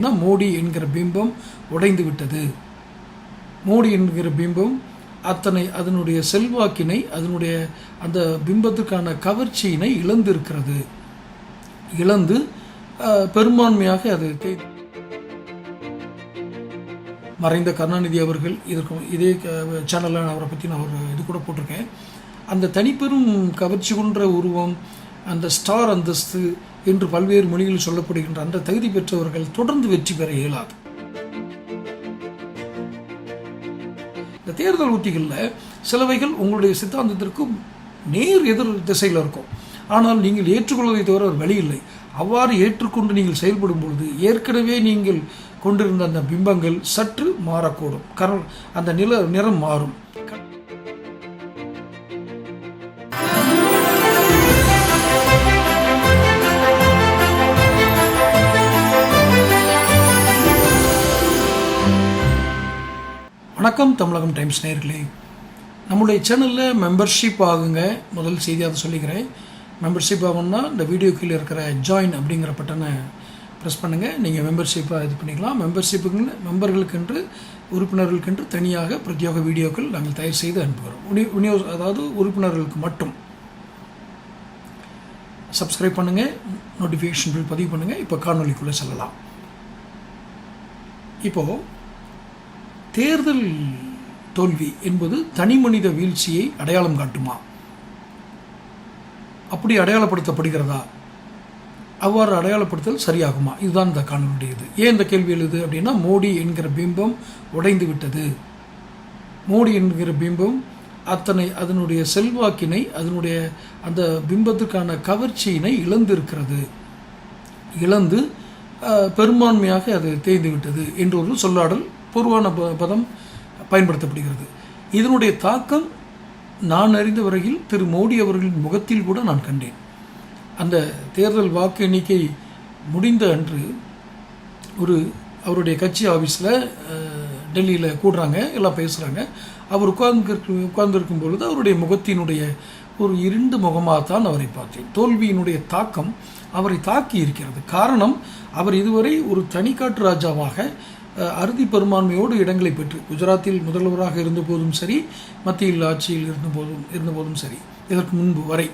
மோடி என்கிற பிம்பம் உடைந்து விட்டது. மோடி என்கிற பிம்பம் அத்தனை அதனுடைய செல்வாக்கினை அதனுடைய அந்த பிம்பத்துக்கான கவர்ச்சியினை இழந்திருக்கிறது. இழந்து அஹ், பெரும்பான்மையாக அது மறைந்த கருணாநிதி அவர்கள் இதற்கு இதே சேனலில் அவரை பற்றி நான் ஒரு இது கூட போட்டிருக்கேன். அந்த தனிப்பெரும் கவர்ச்சி கொன்ற உருவம் அந்த ஸ்டார் அந்தஸ்து என்று பல்வேறு மொழிகளில் சொல்லப்படுகின்ற அந்த தகுதி பெற்றவர்கள் தொடர்ந்து வெற்றி பெற இயலாது. இந்த தேர்தல் உத்திகளில் சிலவைகள் உங்களுடைய சித்தாந்தத்திற்கு நேர் எதிர் திசையில் இருக்கும். ஆனால் நீங்கள் ஏற்றுக்கொள்வதை தவிர ஒரு வழி இல்லை. அவ்வாறு ஏற்றுக்கொண்டு நீங்கள் செயல்படும் பொழுது ஏற்கனவே நீங்கள் கொண்டிருந்த அந்த பிம்பங்கள் சற்று மாறக்கூடும். கரண் அந்த நில நிறம் மாறும். வணக்கம் தமிழகம் டைம்ஸ் நேர்களே. நம்முடைய சேனலில் மெம்பர்ஷிப் ஆகுங்க. முதல் செய்தி அதை சொல்லிக்கிறேன். மெம்பர்ஷிப் ஆகணும்னா இந்த வீடியோ கீழே இருக்கிற ஜாயின் அப்படிங்கிற பட்டனை ப்ரெஸ் பண்ணுங்கள் நீங்கள் மெம்பர்ஷிப்பாக இது பண்ணிக்கலாம். மெம்பர்ஷிப்புக்கு மெம்பர்களுக்கென்று உறுப்பினர்களுக்கென்று தனியாக பிரத்யேக வீடியோக்கள் நாங்கள் தயார் செய்து அனுப்புகிறோம். வினி விநியோக அதாவது உறுப்பினர்களுக்கு மட்டும். சப்ஸ்கிரைப் பண்ணுங்கள் நோட்டிஃபிகேஷன் பில் பதிவு பண்ணுங்கள் இப்போ காணொலிக்குள்ளே செல்லலாம். இப்போது தேர்தல் தோல்வி என்பது தனிமனித வீழ்ச்சியை அடையாளம் காட்டுமா? அப்படி அடையாளப்படுத்தப்படுகிறதா? அவ்வாறு அடையாளப்படுத்தல் சரியாகுமா? இதுதான் இந்த காணொலியுடைய இது ஏன் இந்த கேள்வி எழுது அப்படின்னா மோடி என்கிற பிம்பம் உடைந்து விட்டது. மோடி என்கிற பிம்பம் அத்தனை அதனுடைய செல்வாக்கினை அதனுடைய அந்த பிம்பத்துக்கான கவர்ச்சியினை இழந்திருக்கிறது. இழந்து பெரும்பான்மையாக அது தேய்ந்து விட்டது என்று ஒரு சொல்லாடல் பூர்வான ப- பதம் பயன்படுத்தப்படுகிறது. இதனுடைய தாக்கம் நான் அறிந்த வரையில் திரு மோடி அவர்களின் முகத்தில் கூட நான் கண்டேன். அந்த தேர்தல் வாக்கு எண்ணிக்கை முடிந்த அன்று ஒரு அவருடைய கட்சி ஆஃபீஸில் டெல்லியில் கூடுறாங்க எல்லாம் பேசுகிறாங்க அவர் உட்கார்ந்து உட்கார்ந்துருக்கும் பொழுது அவருடைய முகத்தினுடைய ஒரு இருண்டு முகமாகத்தான் அவரை பார்த்தேன். தோல்வியினுடைய தாக்கம் அவரை தாக்கி இருக்கிறது. காரணம் அவர் இதுவரை ஒரு தனிக்காட்டு ராஜாவாக அறுதி பெரும்பான்மையோடு இடங்களை பெற்று குஜராத்தில் முதல்வராக இருந்தபோதும் சரி மத்தியில் ஆட்சியில் இருந்தபோதும் இருந்தபோதும் சரி இதற்கு முன்பு வரை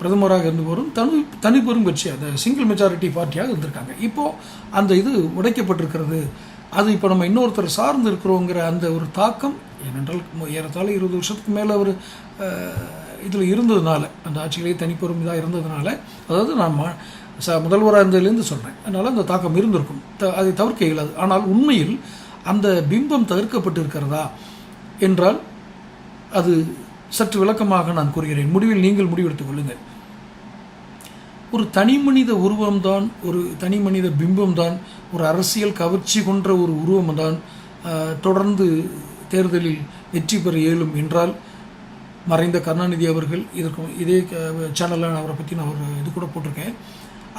பிரதமராக இருந்தபோதும் தனி தனிப்பெரும் கட்சி அந்த சிங்கிள் மெஜாரிட்டி பார்ட்டியாக இருந்திருக்காங்க. இப்போது அந்த இது உடைக்கப்பட்டிருக்கிறது. அது இப்போ நம்ம இன்னொருத்தர் சார்ந்து இருக்கிறோங்கிற அந்த ஒரு தாக்கம் ஏனென்றால் மு- ஏறத்தாழ இருபது வருஷத்துக்கு மேலே அவர் இதில் இருந்ததுனால அந்த ஆட்சியிலேயே தனிப்பெரும் இதாக இருந்ததுனால அதாவது நான் ச முதல்வராக இருந்ததுலேருந்து சொல்கிறேன் அதனால் அந்த தாக்கம் இருந்திருக்கும். த அதை தவிர்க்க இயலாது. ஆனால் உண்மையில் அந்த பிம்பம் தவிர்க்கப்பட்டிருக்கிறதா என்றால் அது சற்று விளக்கமாக நான் கூறுகிறேன். முடிவில் நீங்கள் முடிவெடுத்துக் கொள்ளுங்கள். ஒரு தனி மனித உருவம்தான் ஒரு தனி மனித பிம்பம்தான் ஒரு அரசியல் கவர்ச்சி கொன்ற ஒரு உருவம்தான் தொடர்ந்து தேர்தலில் வெற்றி பெற இயலும் என்றால் மறைந்த கருணாநிதி அவர்கள் இதற்கு இதே சேனலில் அவரை பற்றி நான் ஒரு இது கூட போட்டிருக்கேன்.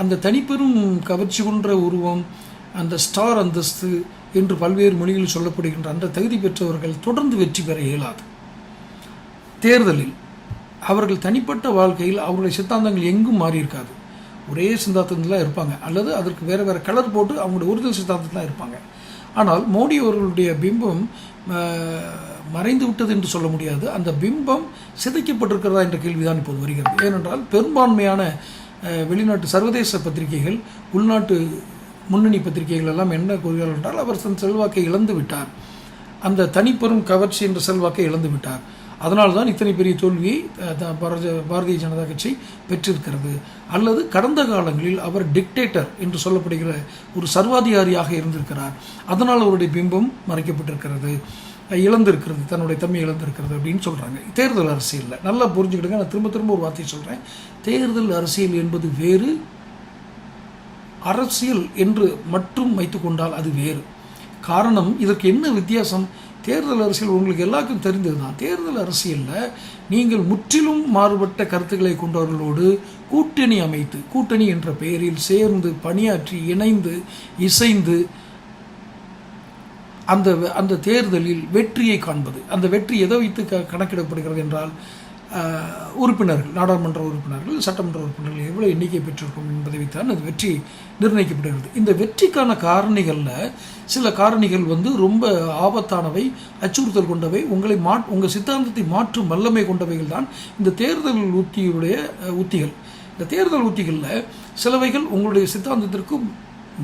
அந்த தனிப்பெரும் கவர்ச்சி கொன்ற உருவம் அந்த ஸ்டார் அந்தஸ்து என்று பல்வேறு மொழிகளில் சொல்லப்படுகின்ற அந்த தகுதி பெற்றவர்கள் தொடர்ந்து வெற்றி பெற இயலாது. தேர்தலில் அவர்கள் தனிப்பட்ட வாழ்க்கையில் அவருடைய சித்தாந்தங்கள் எங்கும் மாறி இருக்காது ஒரே சித்தாந்தத்தில் இருப்பாங்க. அல்லது அதற்கு வேறு வேறு கலர் போட்டு அவங்களுடைய ஒரிஜினல் சித்தாந்தத்தில் இருப்பாங்க. ஆனால் மோடி அவர்களுடைய பிம்பம் மறைந்து விட்டது என்று சொல்ல முடியாது. அந்த பிம்பம் சிதைக்கப்பட்டிருக்கிறதா என்ற கேள்விதான் இப்போது வருகிறது. ஏனென்றால் பெரும்பான்மையான வெளிநாட்டு சர்வதேச பத்திரிகைகள் உள்நாட்டு முன்னணி பத்திரிகைகள் எல்லாம் என்ன கூறுகிறார்கள் என்றால் அவர் தன் செல்வாக்கை இழந்து விட்டார். அந்த தனிப்பெரும் கவர்ச்சி என்ற செல்வாக்கை இழந்து விட்டார். அதனால தான் இத்தனை பெரிய தோல்வியை த- பாரத பாரதிய ஜனதா கட்சி பெற்றிருக்கிறது. அல்லது கடந்த காலங்களில் அவர் டிக்டேட்டர் என்று சொல்லப்படுகிற ஒரு சர்வாதிகாரியாக இருந்திருக்கிறார். அதனால் அவருடைய பிம்பம் மறைக்கப்பட்டிருக்கிறது. இழந்திருக்கிறது தன்னுடைய தன்மை இழந்திருக்கிறது அப்படின்னு சொல்கிறாங்க தேர்தல் அரசியலில். நல்லா புரிஞ்சுக்கிடுங்க. நான் திரும்ப திரும்ப ஒரு வார்த்தையை சொல்கிறேன் தேர்தல் அரசியல் என்பது வேறு அரசியல் என்று மட்டும் வைத்துக்கொண்டால் அது வேறு. காரணம் இதற்கு என்ன வித்தியாசம்? தேர்தல் அரசியல் உங்களுக்கு எல்லாருக்கும் தெரிந்தது தான் தேர்தல் அரசியலில் நீங்கள் முற்றிலும் மாறுபட்ட கருத்துக்களை கொண்டவர்களோடு கூட்டணி அமைத்து கூட்டணி என்ற பெயரில் சேர்ந்து பணியாற்றி இணைந்து இசைந்து அந்த அந்த தேர்தலில் வெற்றியை காண்பது. அந்த வெற்றி எதை வைத்து க கணக்கிடப்படுகிறது என்றால் உறுப்பினர்கள் நாடாளுமன்ற உறுப்பினர்கள் சட்டமன்ற உறுப்பினர்கள் எவ்வளோ எண்ணிக்கை பெற்றிருக்கும் என்பதை வைத்தான் அது வெற்றி நிர்ணயிக்கப்படுகிறது. இந்த வெற்றிக்கான காரணிகளில் சில காரணிகள் வந்து ரொம்ப ஆபத்தானவை அச்சுறுத்தல் கொண்டவை உங்களை மா உங்கள் சித்தாந்தத்தை மாற்றும் வல்லமை கொண்டவைகள் தான் இந்த தேர்தல் உத்தியுடைய உத்திகள். இந்த தேர்தல் உத்திகளில் சிலவைகள் உங்களுடைய சித்தாந்தத்திற்கும்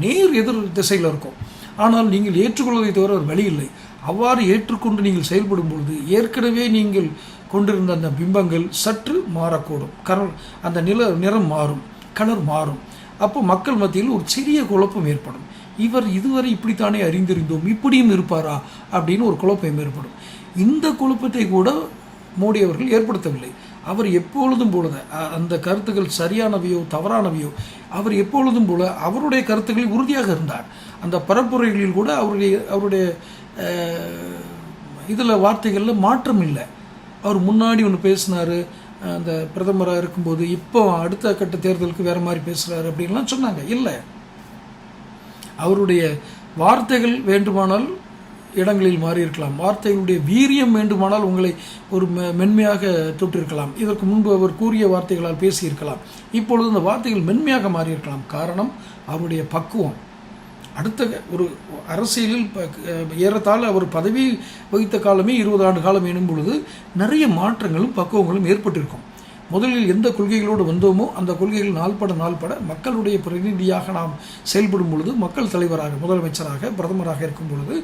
நேர் எதிர் திசையில் இருக்கும். ஆனால் நீங்கள் ஏற்றுக்கொள்வதை தவிர ஒரு வழி இல்லை. அவ்வாறு ஏற்றுக்கொண்டு நீங்கள் செயல்படும் பொழுது ஏற்கனவே நீங்கள் கொண்டிருந்த அந்த பிம்பங்கள் சற்று மாறக்கூடும். கலர் அந்த நில நிறம் மாறும் கலர் மாறும். அப்போ மக்கள் மத்தியில் ஒரு சிறிய குழப்பம் ஏற்படும். இவர் இதுவரை இப்படித்தானே அறிந்திருந்தோம் இப்படியும் இருப்பாரா அப்படின்னு ஒரு குழப்பம் ஏற்படும். இந்த குழப்பத்தை கூட மோடி அவர்கள் ஏற்படுத்தவில்லை. அவர் எப்பொழுதும் போல அந்த கருத்துக்கள் சரியானவையோ தவறானவையோ அவர் எப்பொழுதும் போல அவருடைய கருத்துக்களில் உறுதியாக இருந்தார். அந்த பரப்புரைகளில் கூட அவருடைய அவருடைய இதில் வார்த்தைகளில் மாற்றம் இல்லை. அவர் முன்னாடி ஒன்று பேசினார் அந்த பிரதமராக இருக்கும்போது இப்போ அடுத்த கட்ட தேர்தலுக்கு வேறு மாதிரி பேசுகிறாரு அப்படின்லாம் சொன்னாங்க. இல்லை. அவருடைய வார்த்தைகள் வேண்டுமானால் இடங்களில் மாறியிருக்கலாம். வார்த்தைகளுடைய வீரியம் வேண்டுமானால் உங்களை ஒரு மெ- மென்மையாக தொட்டிருக்கலாம் இதற்கு முன்பு அவர் கூறிய வார்த்தைகளால் பேசியிருக்கலாம். இப்பொழுது இந்த வார்த்தைகள் மென்மையாக மாறியிருக்கலாம். காரணம் அவருடைய பக்குவம். அடுத்த ஒரு அரசியலில் ஏறத்தாழ அவர் பதவி வகித்த காலமே இருபது ஆண்டு காலம் எனும் பொழுது நிறைய மாற்றங்களும் பக்குவங்களும் ஏற்பட்டிருக்கும். முதலில் எந்த கொள்கைகளோடு வந்தோமோ அந்த கொள்கைகள் நாள்பட நாள்பட மக்களுடைய பிரதிநிதியாக நாம் செயல்படும் பொழுது மக்கள் தலைவராக முதலமைச்சராக பிரதமராக இருக்கும் பொழுது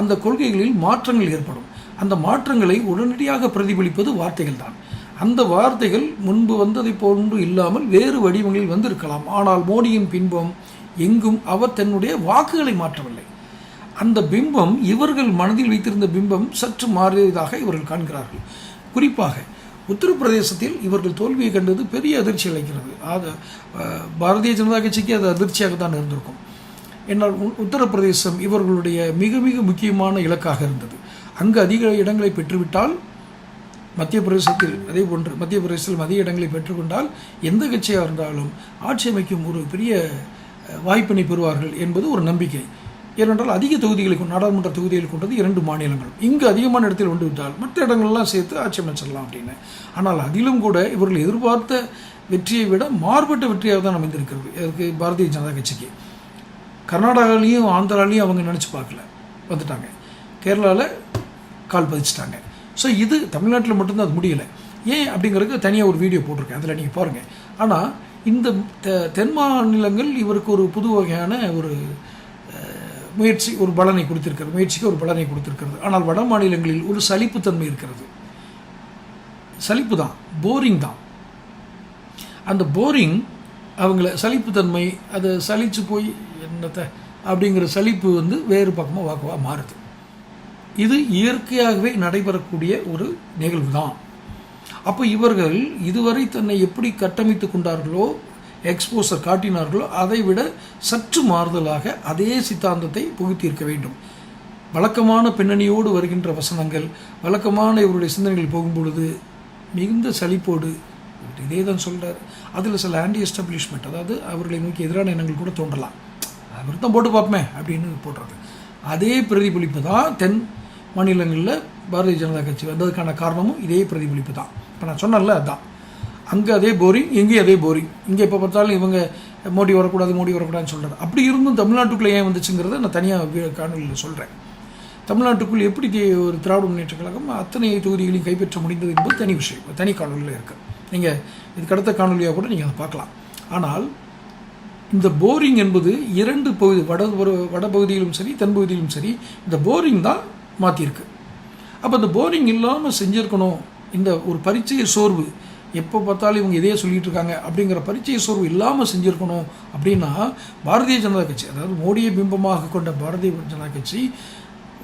அந்த கொள்கைகளில் மாற்றங்கள் ஏற்படும். அந்த மாற்றங்களை உடனடியாக பிரதிபலிப்பது வார்த்தைகள் தான் அந்த வார்த்தைகள் முன்பு வந்ததை போன்று இல்லாமல் வேறு வடிவங்களில் வந்திருக்கலாம். ஆனால் மோடியின் பின்பம் எங்கும் அவர் தன்னுடைய வாக்குகளை மாற்றவில்லை. அந்த பிம்பம் இவர்கள் மனதில் வைத்திருந்த பிம்பம் சற்று மாறியதாக இவர்கள் காண்கிறார்கள். குறிப்பாக உத்தரப்பிரதேசத்தில் இவர்கள் தோல்வியை கண்டது பெரிய அதிர்ச்சி அளிக்கிறது. ஆக பாரதிய ஜனதா கட்சிக்கு அது அதிர்ச்சியாக தான் இருந்திருக்கும் என்னால் உத்தரப்பிரதேசம் இவர்களுடைய மிக மிக முக்கியமான இலக்காக இருந்தது. அங்கு அதிக இடங்களை பெற்றுவிட்டால் மத்திய பிரதேசத்தில் அதே போன்று மத்திய பிரதேசத்தில் அதிக இடங்களை பெற்றுக்கொண்டால் எந்த கட்சியாக இருந்தாலும் ஆட்சி அமைக்கும் ஒரு பெரிய வாய்ப்பினை பெறுவார்கள் என்பது ஒரு நம்பிக்கை. ஏனென்றால் அதிக தொகுதிகளை கொண்டு நாடாளுமன்ற தொகுதிகளை கொண்டது இரண்டு மாநிலங்கள். இங்கு அதிகமான இடத்தில் கொண்டு விட்டால் மற்ற இடங்கள்லாம் சேர்த்து ஆட்சி அமைச்சிடலாம் அப்படின்னு. ஆனால் அதிலும் கூட இவர்கள் எதிர்பார்த்த வெற்றியை விட மாறுபட்ட வெற்றியாக தான் அமைந்திருக்கிறது. இதற்கு பாரதிய ஜனதா கட்சிக்கு. கர்நாடகாலையும் ஆந்திராலையும் அவங்க நினச்சி பார்க்கல. வந்துட்டாங்க. கேரளாவில் கால் பதிச்சிட்டாங்க. ஸோ இது தமிழ்நாட்டில் மட்டும்தான் அது முடியலை. ஏன் அப்படிங்கிறதுக்கு தனியாக ஒரு வீடியோ போட்டிருக்கேன். அதில் நீங்கள் பாருங்கள் ஆனால் இந்த தெ- தென் மாநிலங்கள் இவருக்கு ஒரு புது வகையான ஒரு முயற்சி ஒரு பலனை கொடுத்திருக்கிறது முயற்சிக்கு ஒரு பலனை கொடுத்திருக்கிறது. ஆனால் வட மாநிலங்களில் ஒரு சலிப்புத்தன்மை இருக்கிறது. சலிப்பு தான் போரிங் தான். அந்த போரிங் அவங்கள சலிப்புத்தன்மை அது சலிச்சு போய் என்னத்த அப்படிங்கிற சலிப்பு வந்து வேறு பக்கமாக வாக்குவாக மாறுது. இது இயற்கையாகவே நடைபெறக்கூடிய ஒரு நிகழ்வு தான் அப்போ இவர்கள் இதுவரை தன்னை எப்படி கட்டமைத்து கொண்டார்களோ எக்ஸ்போசர் காட்டினார்களோ அதை விட சற்று மாறுதலாக அதே சித்தாந்தத்தை புகுத்தியிருக்க வேண்டும். வழக்கமான பின்னணியோடு வருகின்ற வசனங்கள் வழக்கமான இவருடைய சிந்தனைகள் போகும்பொழுது மிகுந்த சலிப்போடு இதே தான் சொல்கிறார் அதில் சில ஆன்டி எஸ்டாப்ளிஷ்மெண்ட் அதாவது அவர்களை நோக்கி எதிரான எண்ணங்கள் கூட தோன்றலாம். அவர் தான் போட்டு பார்ப்போமே அப்படின்னு போடுறது. அதே பிரதிபலிப்பு தான் தென் மாநிலங்களில் பாரதிய ஜனதா கட்சி வந்ததுக்கான காரணமும் இதே பிரதிபலிப்பு தான். இப்போ நான் சொன்னேன்ல அதான். அங்கே அதே போரிங் இங்கேயும் அதே போரிங் இங்கே எப்போ பார்த்தாலும் இவங்க மோடி வரக்கூடாது மோடி வரக்கூடாதுன்னு சொல்கிறார் அப்படி இருந்தும் தமிழ்நாட்டுக்குள்ளே ஏன் வந்துச்சுங்கிறத நான் தனியாக காணொலியில் சொல்கிறேன் தமிழ்நாட்டுக்குள் எப்படி ஒரு திராவிட முன்னேற்ற கழகம் அத்தனை தொகுதிகளையும் கைப்பற்ற முடிந்தது என்பது தனி விஷயம் தனி காணொலியில் இருக்குது நீங்கள் இதுக்கு அடுத்த காணொலியாக கூட நீங்கள் அதை பார்க்கலாம். ஆனால் இந்த போரிங் என்பது இரண்டு பகுதி வட வடபகுதியிலும் சரி தென்பகுதியிலும் சரி இந்த போரிங் தான் மாற்றியிருக்கு அப்போ இந்த போரிங் இல்லாமல் செஞ்சுருக்கணும் இந்த ஒரு பரீட்சைய சோர்வு எப்போ பார்த்தாலும் இவங்க இதையே சொல்லிட்டு இருக்காங்க அப்படிங்கிற பரிச்சய சோர்வு இல்லாமல் செஞ்சுருக்கணும் அப்படின்னா பாரதிய ஜனதா கட்சி அதாவது மோடியை பிம்பமாக கொண்ட பாரதிய ஜனதா கட்சி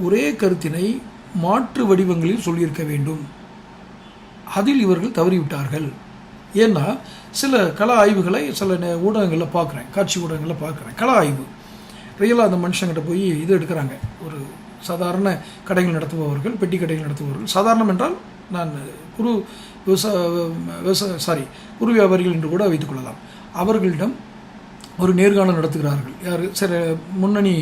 ஒரே கருத்தினை மாற்று வடிவங்களில் சொல்லியிருக்க வேண்டும். அதில் இவர்கள் தவறிவிட்டார்கள். ஏன்னா சில கள ஆய்வுகளை சில நே- ஊடகங்களில் பார்க்குறேன் காட்சி ஊடகங்களில் பார்க்குறேன். கள ஆய்வு. ரியலாக அந்த மனுஷங்கிட்ட போய் இது எடுக்கிறாங்க. ஒரு சாதாரண கடைகள் நடத்துபவர்கள் பெட்டி கடைகள் நடத்துபவர்கள். சாதாரணம் என்றால் நான் குறு விவசாய விவசாய சாரி குறு வியாபாரிகள் என்று கூட வைத்துக்கொள்ளலாம் அவர்களிடம் ஒரு நேர்காணல் நடத்துகிறார்கள். யார்? சில முன்னணி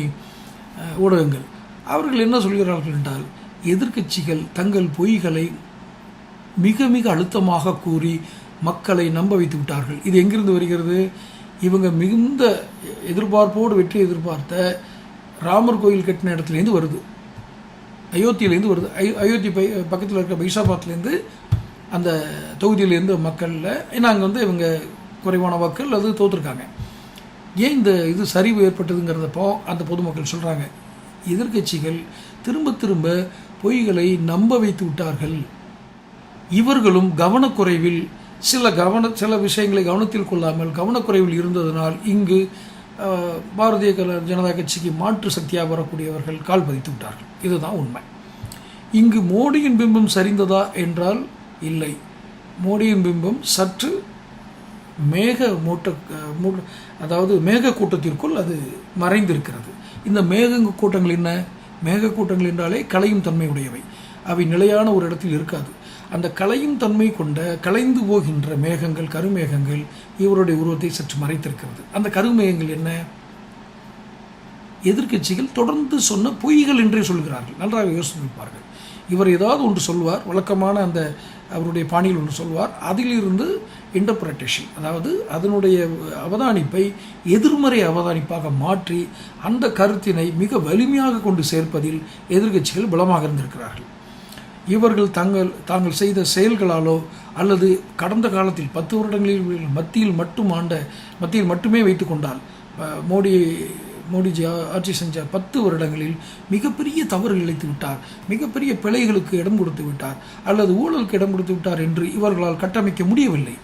ஊடகங்கள். அவர்கள் என்ன சொல்கிறார்கள் என்றால் எதிர்க்கட்சிகள் தங்கள் பொய்களை மிக மிக அழுத்தமாக கூறி மக்களை நம்ப வைத்து விட்டார்கள். இது எங்கிருந்து வருகிறது? இவங்க மிகுந்த எதிர்பார்ப்போடு வெற்றி எதிர்பார்த்த ராமர் கோயில் கட்டின இடத்துலேருந்து வருது. அயோத்தியிலேருந்து வருது அயோ அயோத்தி பை பக்கத்தில் இருக்க பைசாபாத்லேருந்து அந்த தொகுதியிலேருந்து மக்களில் ஏன்னா அங்கே வந்து இவங்க குறைவான வாக்குகள் அது தோற்றுருக்காங்க ஏன் இந்த இது சரிவு ஏற்பட்டதுங்கிறதப்போ அந்த பொதுமக்கள் சொல்கிறாங்க எதிர்க்கட்சிகள் திரும்ப திரும்ப பொய்களை நம்ப வைத்து விட்டார்கள். இவர்களும் கவனக்குறைவில் சில கவன சில விஷயங்களை கவனத்தில் கொள்ளாமல் கவனக்குறைவில் இருந்ததனால் இங்கு பாரதிய கல- ஜனதா கட்சிக்கு மாற்று சக்தியாக வரக்கூடியவர்கள் கால் பதித்து விட்டார்கள். இதுதான் உண்மை. இங்கு மோடியின் பிம்பம் சரிந்ததா என்றால் இல்லை. மோடியின் பிம்பம் சற்று மேக மூட்ட மூ- அதாவது மேக கூட்டத்திற்குள் அது மறைந்திருக்கிறது. இந்த மேக கூட்டங்கள் என்ன? மேக கூட்டங்கள் என்றாலே கலையும் தன்மை உடையவை அவை நிலையான ஒரு இடத்தில் இருக்காது. அந்த கலையும் தன்மை கொண்ட கலைந்து போகின்ற மேகங்கள் கருமேகங்கள் இவருடைய உருவத்தை சற்று மறைத்திருக்கிறது. அந்த கருமேகங்கள் என்ன? எதிர்க்கட்சிகள் தொடர்ந்து சொன்ன பொய்கள் என்றே சொல்கிறார்கள். நன்றாக யோசிப்பார்கள் இவர் ஏதாவது ஒன்று சொல்வார் வழக்கமான அந்த அவருடைய பாணியில் ஒன்று சொல்வார் அதிலிருந்து இன்டர்பிரட்டேஷன் அதாவது அதனுடைய அவதானிப்பை எதிர்மறை அவதானிப்பாக மாற்றி அந்த கருத்தினை மிக வலிமையாக கொண்டு சேர்ப்பதில் எதிர்க்கட்சிகள் பலமாக இருந்திருக்கிறார்கள். இவர்கள் தங்கள் தாங்கள் செய்த செயல்களாலோ அல்லது கடந்த காலத்தில் பத்து வருடங்களில் மத்தியில் மட்டும் ஆண்ட மத்தியில் மட்டுமே வைத்து கொண்டால் மோடி மோடிஜி ஆட்சி செஞ்ச பத்து வருடங்களில் மிகப்பெரிய தவறு இழைத்து விட்டார். மிகப்பெரிய பிழைகளுக்கு இடம் கொடுத்து விட்டார். அல்லது ஊழலுக்கு இடம் கொடுத்து விட்டார் என்று இவர்களால் கட்டமைக்க முடியவில்லை.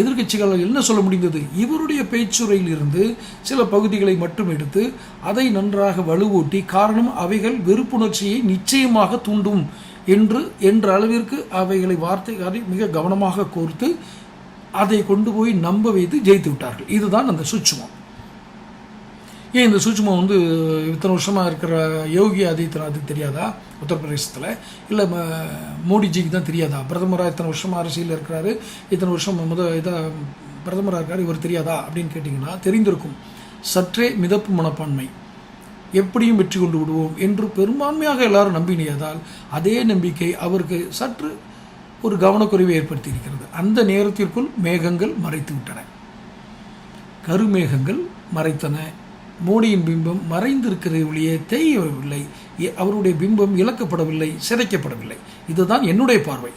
எதிர்க்கட்சிகளால் என்ன சொல்ல முடிந்தது? இவருடைய பேச்சுரையிலிருந்து சில பகுதிகளை மட்டும் எடுத்து அதை நன்றாக வலுவூட்டி காரணம் அவைகள் வெறுப்புணர்ச்சியை நிச்சயமாக தூண்டும் என்று என்ற அளவிற்கு அவைகளை வார்த்தை அதை மிக கவனமாக கோர்த்து அதை கொண்டு போய் நம்ப வைத்து ஜெயித்து விட்டார்கள். இதுதான் அந்த சுட்சுமம். ஏன் இந்த சூட்சுமம் வந்து இத்தனை வருஷமாக இருக்கிற யோகி ஆதித்யநாத்துக்கு தெரியாதா? உத்தரப்பிரதேசத்தில். இல்லை மோடிஜிக்கு தான் தெரியாதா? பிரதமராக இத்தனை வருஷமாக அரசியலில் இருக்கிறாரு. இத்தனை வருஷம் முத இதாக பிரதமராக இருக்கார் இவர் தெரியாதா? அப்படின்னு கேட்டிங்கன்னா தெரிந்திருக்கும். சற்றே மிதப்பு மனப்பான்மை. எப்படியும் வெற்றி கொண்டு விடுவோம் என்று பெரும்பான்மையாக எல்லாரும் நம்பினியதால் அதே நம்பிக்கை அவருக்கு சற்று ஒரு கவனக்குறைவை ஏற்படுத்தி இருக்கிறது அந்த நேரத்திற்குள் மேகங்கள் மறைத்து விட்டன. கருமேகங்கள் மறைத்தன. மோடியின் பிம்பம் மறைந்திருக்கிறது ஒழிய தெரியவில்லை எ- அவருடைய பிம்பம் இழக்கப்படவில்லை சிதைக்கப்படவில்லை. இதுதான் என்னுடைய பார்வை.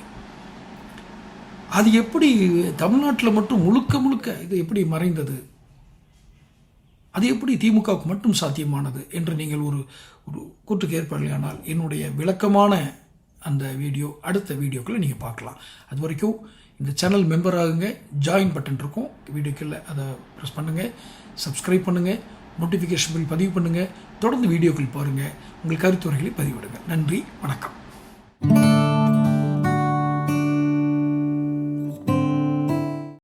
அது எப்படி தமிழ்நாட்டில் மட்டும் முழுக்க முழுக்க இது எப்படி மறைந்தது? அது எப்படி திமுகவுக்கு மட்டும் சாத்தியமானது என்று நீங்கள் ஒரு ஒரு கூட்டுக்கு ஏற்படலையானால் என்னுடைய விளக்கமான அந்த வீடியோ அடுத்த வீடியோக்களை நீங்கள் பார்க்கலாம். அது வரைக்கும் இந்த சேனல் மெம்பர் ஆகுங்க ஜாயின் பட்டன் இருக்கும். வீடியோக்கில் அதை ப்ரெஸ் பண்ணுங்கள் சப்ஸ்கிரைப் பண்ணுங்கள் நோட்டிஃபிகேஷன் பில் பதிவு பண்ணுங்கள் தொடர்ந்து வீடியோக்கள் பாருங்கள் உங்கள் கருத்துரைகளை பதிவிடுங்க. நன்றி வணக்கம்.